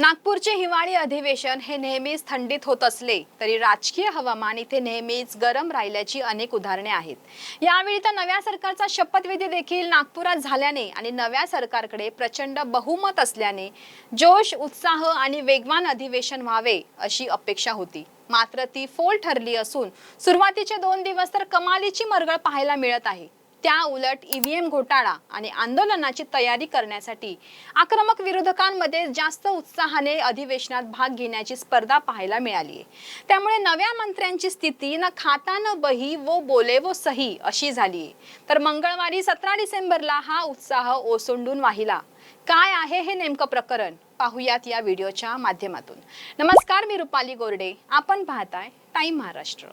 नागपूरचे हिवाळी अधिवेशन हे नेहमीच थंडीत होत असले तरी राजकीय हवामान इथे नेहमीच गरम राहिल्याची अनेक उदाहरणे आहेत. यावेळी तर नव्या सरकारचा शपथविधी देखील नागपुरात झाल्याने आणि नव्या सरकारकडे प्रचंड बहुमत असल्याने जोश उत्साह आणि वेगवान अधिवेशन व्हावे अशी अपेक्षा होती. मात्र ती फोल ठरली असून सुरुवातीचे दोन दिवस तर कमालीची मरगळ पाहायला मिळत आहे. त्या उलट ईव्हीएम घोटाळा आणि आंदोलनाची तयारी करण्यासाठी आक्रमक विरोधकांमध्ये जास्त उत्साहाने अधिवेशनात भाग घेण्याची स्पर्धा पाहायला मिळाली आहे. त्यामुळे नव्या मंत्र्यांची स्थिती न खाता न बही वो बोले वो सही अशी झाली आहे. तर मंगळवारी सतरा डिसेंबरला हा उत्साह ओसंडून वाहिला. काय आहे हे नेमकं प्रकरण? पाहूयात या व्हिडिओच्या माध्यमातून. नमस्कार मी रुपाली गोरडे. आपण पाहताय टाईम महाराष्ट्र.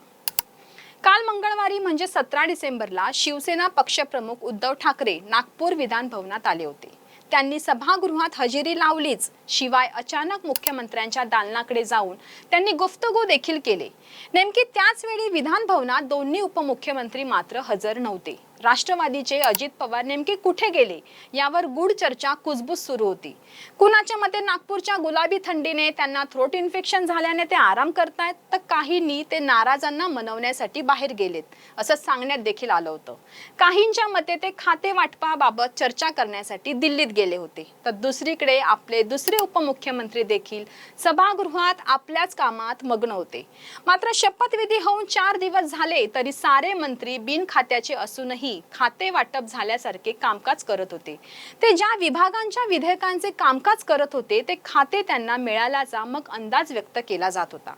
काल म्हणजे सतरा डिसेंबरला शिवसेना पक्षप्रमुख उद्धव ठाकरे नागपूर विधान भवनात आले होते. त्यांनी सभागृहात हजेरी लावलीच शिवाय अचानक मुख्यमंत्र्यांच्या दालनाकडे जाऊन त्यांनी गुफ्तगू देखील केले. नेमकी त्याच वेळी विधान भवनात दोन्ही उपमुख्यमंत्री मात्र हजर नव्हते. राष्ट्रवादीचे अजित पवार नेमके कुठे गेले? यावर गूढ चर्चा कुजबूज सुरू होती. कुणाच्या मते नागपूरच्या गुलाबी थंडीने त्यांना थ्रोट इन्फेक्शन झाल्याने ते आराम करतायत तर काहींनी ते नाराजांना मनवण्यासाठी बाहेर गेलेत असं सांगण्यात देखील आलं होतं. काहींच्या मते ते खाते वाटपाबाबत चर्चा करण्यासाठी दिल्लीत गेले होते. तर दुसरीकडे आपले दुसरे उपमुख्यमंत्री देखील सभागृहात आपल्याच कामात मग्न होते. मात्र शपथविधी होऊन चार दिवस झाले तरी सारे मंत्री बिन खात्याचे असूनही खाते वाटप झाल्यासारखे कामकाज करत होते. ते ज्या विभागांच्या विधेयकांचे कामकाज करत होते ते खाते त्यांना मिळाल्याचा मग अंदाज व्यक्त केला जात होता.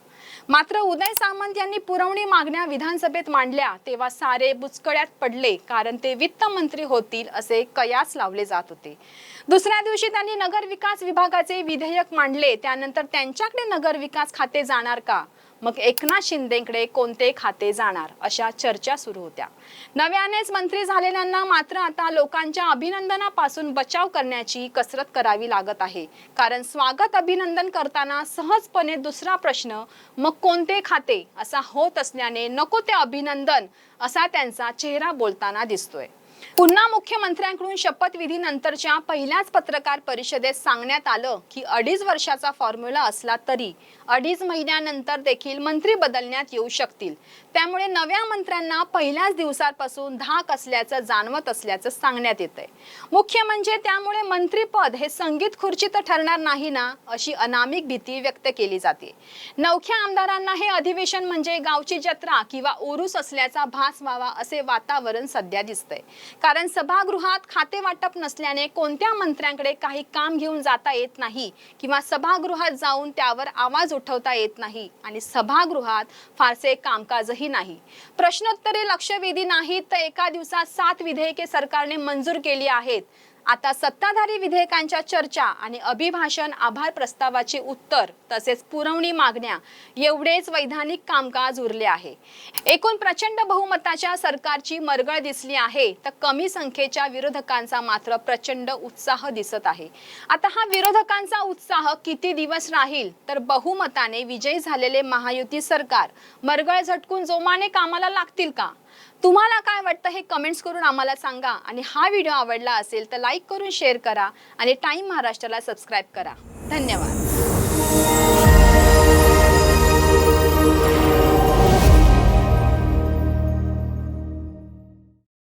मात्र उदय सामंत यांनी पुरवणी मागण्या विधानसभेत मांडल्या तेव्हा सारे बुचकळ्यात पडले कारण ते वित्त मंत्री होतील असे कयास लावले जात होते. दुसऱ्या दिवशी त्यांनी नगर विकास विभागाचे विधेयक मांडले त्यानंतर त्यांच्याकडे नगर विकास खाते जाणार का? मग एकनाथ शिंदेकडे कोणते खाते जाणार? अशा चर्चा सुरू होत्या. नव्यानेच मंत्री झालेल्यांना मात्र आता लोकांच्या अभिनंदनापासून बचाव करण्याची कसरत करावी लागत आहे. कारण स्वागत अभिनंदन करताना सहजपणे दुसरा प्रश्न मग कोणते खाते? असा होत असल्याने नको ते अभिनंदन असा त्यांचा चेहरा बोलताना दिसतोय. पुन्हा मुख्यमंत्र्यांकडून शपथविधी नंतरच्या पहिल्याच पत्रकार परिषदेत सांगण्यात आलं की अडीच वर्षाचा फॉर्म्युला असला तरी अडीच महिन्यानंतर देखील मंत्री बदलण्यात येऊ शकतील. त्यामुळे नव्या मंत्र्यांना पहिल्याच दिवसापासून धाक असल्याचं जाणवत असल्याचं सांगण्यात येत आहे मुख्य म्हणजे त्यामुळे मंत्रीपद हे संगीत खुर्ची तर ठरणार नाही ना अशी अनामिक भीती व्यक्त केली जाते. नवख्या आमदारांना हे अधिवेशन म्हणजे गावची जत्रा किंवा उरूस असल्याचा भास व्हावा असे वातावरण सध्या दिसतंय. कारण सभागृहात खाते वाटप नसल्याने कोणत्या मंत्र्यांकडे काही काम घेऊन जाता येत नाही किंवा सभागृहात जाऊन त्यावर आवाज उठवता येत नाही आणि सभागृहात फारसे कामकाजही नाही. प्रश्नोत्तरे लक्षवेधी नाहीत तर एका दिवसात सात विधेयके सरकारने मंजूर केली आहेत. आता सत्ताधारी विधेयकांच्या चर्चा आणि अभिभाषण आभार प्रस्तावाचे उत्तर तसेच पुरवणी मागण्या एवढेच वैधानिक कामकाज उरले आहे. एकूण प्रचंड बहुमताच्या सरकारची मरगळ दिसली आहे तर कमी संख्येच्या विरोधकांचा मात्र प्रचंड उत्साह दिसत आहे. आता हा विरोधकांचा उत्साह किती दिवस राहील तर बहुमताने विजयी झालेले महायुती सरकार मरगळ झटकून जोमाने कामाला लागतील का? तुम्हाला काय वाटतं हे कमेंट्स करून आम्हाला सांगा. आणि हा व्हिडिओ आवडला असेल तर लाईक करून शेअर करा. आणि टाईम महाराष्ट्राला सबस्क्राईब करा. धन्यवाद.